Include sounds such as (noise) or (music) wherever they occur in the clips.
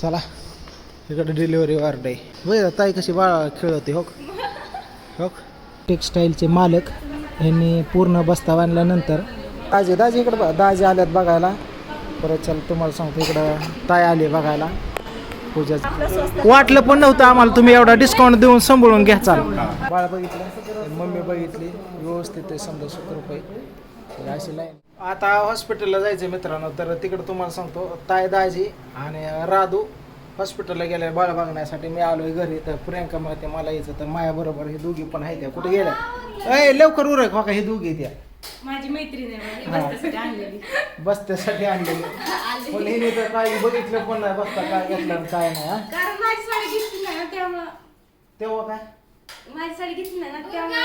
चला. इकडे delivery ward आहे बघा ताई कशी बाळा खेळते हो (laughs) हो टेक्स्टाईलचे मालक यांनी पूर्ण बस्ता बांधल्यानंतर दाजी दाजी इकडे बघा. दाजी आल्यात बघायला. परत चल तुम्हाला सांगतो इकडं ताई आली बघायला. पूजा वाटलं पण नव्हतं आम्हाला. तुम्ही एवढा डिस्काउंट देऊन सांभाळून घ्या चाल. बाळ बघितलं. मम्मी बघितली. व्यवस्थित आहे समजा सत्तर रुपये अशी लाईन आता हॉस्पिटलला जायचं मित्रांनो तर तिकडे तुम्हाला सांगतो ताय दाजी आणि राधू हॉस्पिटलला गेल्या बाळ बघण्यासाठी. मी आलोय घरी तर प्रियंका म्हणते मला यायचं तर माया बरोबर हे दोघी पण आहेत त्या. कुठे गेल्या? अय लवकर उरक हो का हे दोघी त्या. माझी मैत्रीण आहे माझी हा. बसण्यासाठी आणलेली. बसत्यासाठी आणलेले. पण हिने तर काही बघितलं पण नाही बसता काय घेतलं आणि काय नाही हा. कारण माझी साडी घेतली नाही ना त्यामुळं. तेव्हा काय? माझी साडी घेतली नाही ना त्यामुळे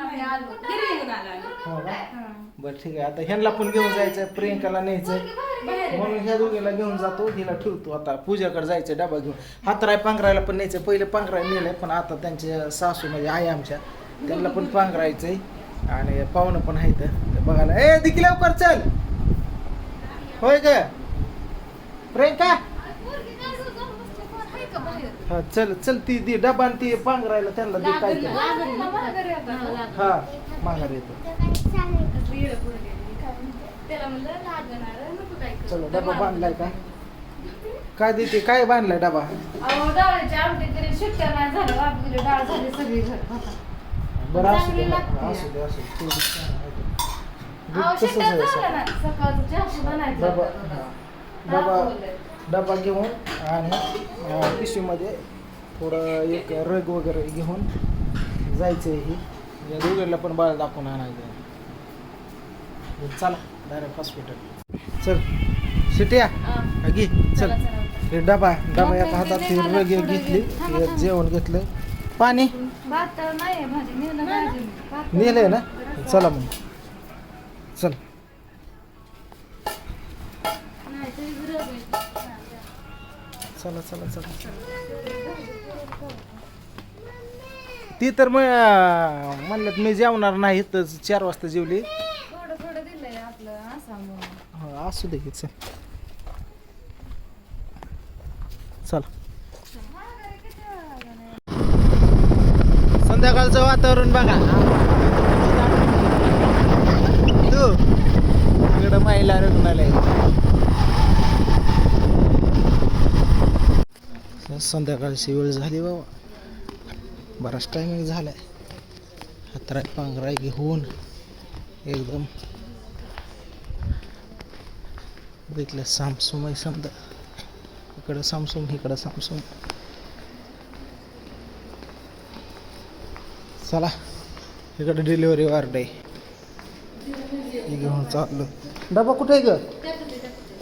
आम्ही आलो. घरी निघून आलो आम्ही. हो का हा. बरं ठीक आहे. आता ह्यांना पण घेऊन जायचं प्रियंकाला न्यायचं म्हणून ह्या दोघीला घेऊन जातो हिला ठेवतो. आता पूजाकडे जायचं डबा घेऊन. हातराय पांघरायला पण न्यायचं पहिले पांघराय नेलंय पण आता त्यांचे सासू म्हणजे आई आमच्या त्यांना पण पांघरायचंय. आणि पाहुणं पण आहेत. ते बघायला ए दिकी लवकर चल. होय ग. प्रियंका? हा चल चल ती ती डबा आणि ती पांघरायला त्यांना दे काय ते. हा माघार येतो. चलो डबा बांधलाय का काय देते काय बांधलाय डबा अहो डाळीची आमटी तरी सुट्ट्या नाही झालं वापरली डाळ झाली सगळी घर बरं असू दे. असू दे असू दे छान आहे ते. दूध तसंच आहे सुद्धा नाही डबा. हा. डबा. डबा घेऊन आणि पिशवीमध्ये थोडं एक रग वगैरे घेऊन जायचं ही. या दोघीला पण बाळ दाखवून आणायचं चला डायरेक्ट हॉस्पिटल चल सिटिया. घे चल. हे डबा डबा एका हातात ते रग घेतली. जेवण घेतलं. पाणी? नेलं ना. चला मग. चल नाही, तरी गरज आहे. चला चला चला. ती तर मग अं, म्हणलं मी जेवणार नाही तर चार वाजता जेवली. थोडं थोडं दिलंय आपलं हो, असू दे की चल. चला. संध्याकाळचं वातावरण बघा. तू. इकडं महिला रुग्णालय. संध्याकाळची वेळ झाली बाबा. बराच टायमिंग आहे हातराय पांघराय घेऊन एकदम बघितलं सामसुम आहे समजा. इकडं सामसुम इकडं सामसुम. चला इकडं डिलिव्हरी वार्ड आहे. हे घेऊन चाललो. डबा कुठे आहे ग?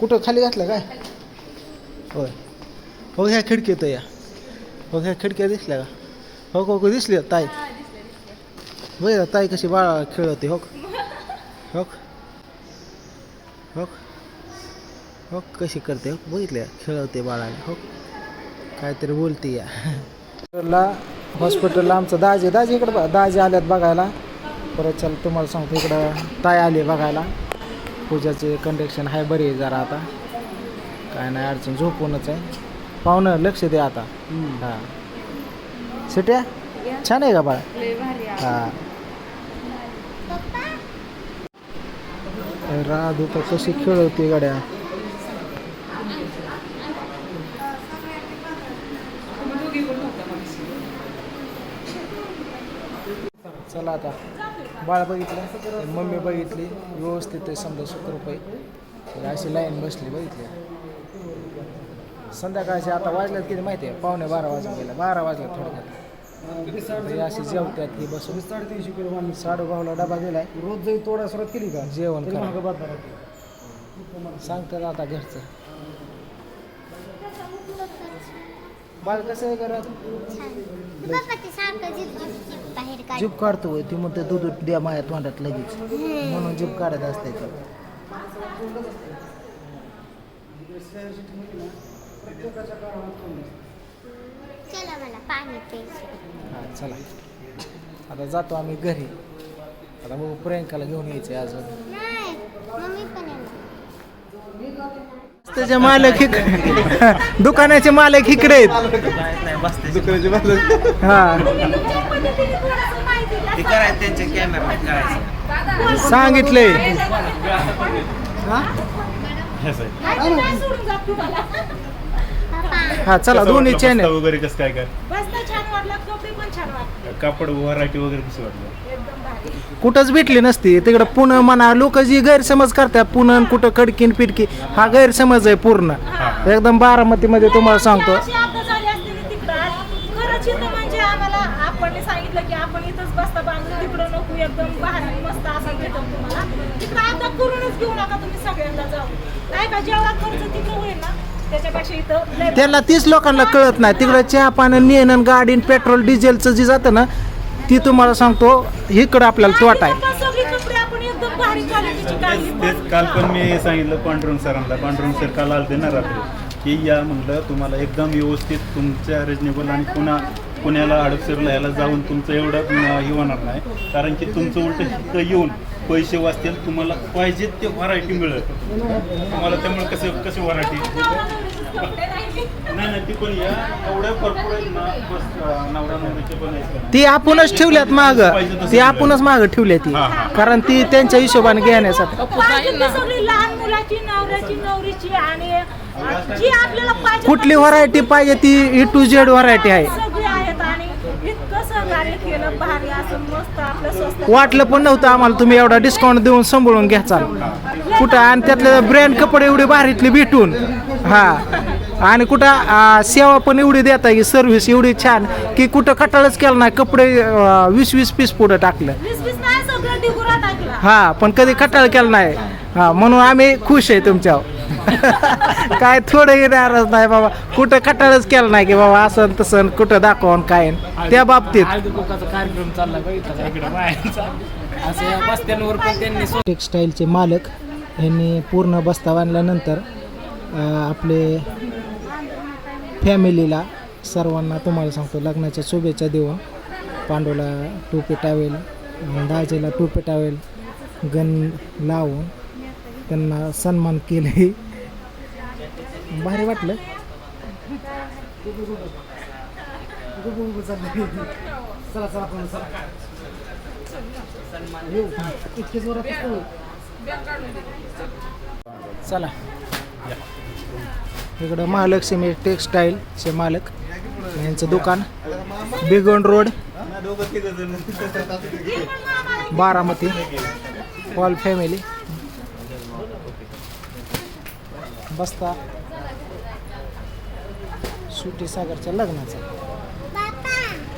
कुठं खाली घातलं काय? होय. हो ह्या खिडकीत या. हो ह्या खिडक्या दिसल्या का? हो हो हो दिसली ताई. बघ ताई कशी बाळा खेळते हो हो हो हो कशी करते हो बघितले खेळवते बाळाला हो काहीतरी बोलते या. ला हॉस्पिटलला आमचं दाजी दाजी इकडं दाजी आल्यात बघायला. परत चल तुम्हाला सांगतो इकडं ताई आली बघायला. पूजाचे कंडक्शन आहे बरी आहे जरा आता. काय नाही अडचण झोपूनच आहे. पाहुणं लक्ष द्या आता. हां. सिट्या? छान आहे का बाळा. हा. राधू तर कशी खेळवते गाड्या? चला आता. बाळ बघितलं? मम्मी बघितली. व्यवस्थित आहे समजा सत्तर रुपये. तर अशी लाईन बसली बघितली. संध्याकाळचे आता वाजल्यात किती माहिती आहे? पावणे बारा वाजून गेल्या बारा वाजल्या थोडक्यात. अशी जेवत्यात ही बसून. साडेतीनशे किलो वांगी. साडूभाऊला डबा दिलाय. रोज जरी तोडा सुरुवात केली का? जेवण. सांगतात आता घरचं. बाळ कसं आहे घरात? जीप काढतो. ती म्हणते दूध द्या माझ्या तोंडात लगेच. म्हणून जीप काढत असते. चला मला पाणी प्यायचं हा चला. आता जातो आम्ही घरी. आता मग प्रियंकाला घेऊन यायचे अजून. नाही मम्मी पण येणार. त्याचे मालक इकडे दुकानाचे मालक इकडे आहेत. हा. ते करायचं त्यांच्या कॅमेरा करायचं सांगितलंय. हा? चला दोन्ही वाटलं? बस्ता वगैरे कसं काय काय? बसता छान वाटला कपडे पण छान वाटले. कापड व्हरायटी वगैरे कसं वाटलं? एकदम भारी. कुठंच भेटली नसती. तिकडं पुणं म्हणा लोक जी गैरसमज करतात पुणं कुठं कडकीन पिडकी हा गैरसमज आहे पूर्ण. एकदम बारामतीमध्ये तुम्हाला सांगतो. अशी आपदा झाली असते ना तिकडं. खरंच इथं म्हणजे आम्हाला आपण सांगितलं की आपण इथंच बसता बांधून तिकडं नको एकदम बाहेर मस्त असं भेटत तुम्हाला. तिकडं करूनच घेऊ नका तुम्ही सगळ्यांना जाऊ काय का? जेवढा खर्च तिकडं होईल ना त्याच्यापेक्षा इथं लय त्याला तीच लोकांना कळत नाही. तिकडं चहा पाणी नेणं गाडी पेट्रोल डिझेलचं जे जातं ना ती तुम्हाला सांगतो इकडं आपल्याला तोटा आहे. इथं पण सगळी कपडे आपण एकदम भारी क्वालिटीची काढली तेच तेच काल पण मी सांगितलं पांडुरंग सरांना. पांडुरंग सर काल आलते ना रात्री. की या म्हटलं तुम्हाला एकदम व्यवस्थित तुमच्या रिजनेबल आणि पुन्हा पुण्याला हडपसरला याला जाऊन तुमचं एवढं हे होणार नाही. कारण की तुमचं उलट इथं येऊन पैसे वाचतील तुम्हाला पाहिजे ते व्हरायटी मिळेल. तुम्हाला त्यामुळे कसं कसं व्हरायटी नाही नाही ती पण या. एवढ्या भरपूर आहेत ना बस अं, नवरा नवरीचे पण आहेत? ती आपणच ठेवल्यात माग. ती आपणच माग ठेवल्या ती. हा, हा. कारण ती त्यांच्या हिशोबाने घेण्यासाठी. पाहिजे ती सगळी लहान मुलाची नवऱ्याची नवरीची आणि जी आपल्याला पाहिजे कुठली व्हरायटी पाहिजे ती ई टू झेड व्हरायटी आहे. इतकं सहकार्य केलं भारी असं मस्त आपलं स्वस्त. वाटलं पण नव्हतं आम्हाला तुम्ही एवढा डिस्काउंट देऊन सांभाळून घ्याचाल कुठं आणि त्यातले ब्रँड कपडे एवढे भारीतले भेटून. हा. आणि कुठं आ, सेवा पण एवढी देता की सर्व्हिस एवढी छान की कुठं कटाळच केलं नाही कपडे वीस वीस पीस पुढं टाकलं. वीस वीस नाही सगळं डिगुरा टाकला. हा पण कधी कटाळ केलं नाही. हा म्हणून आम्ही खुश आहे तुमच्यावर. (laughs) काय थोडंही नाराज नाही बाबा. कुठं कटाळच केलं नाही की बाबा असं तसं कुठं दाखवून काय त्या बाबतीत. हळदी कुकाचा कार्यक्रम चालला का इथं इकडे बाहेरचा. असं या बस्त्यांवर पण त्यांनी स्व- टेक्स्टाईलचे मालक यांनी पूर्ण बस्ता बांधल्यानंतर अं, आपले फॅमिलीला सर्वांना तुम्हाला सांगतो लग्नाच्या शुभेच्छा देऊन पांडूला टोपी टावेल दाजेला टोपी टावेल गण लावून त्यांना सन्मान केले भारी वाटलं. चला. चला चला इकडं महालक्ष्मी टेक्स्टाईलचे मालक यांचं दुकान बिगोन रोड बारामती ऑल फॅमिली बसता. सुटी सागरच्या लग्नाचा.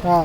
हा.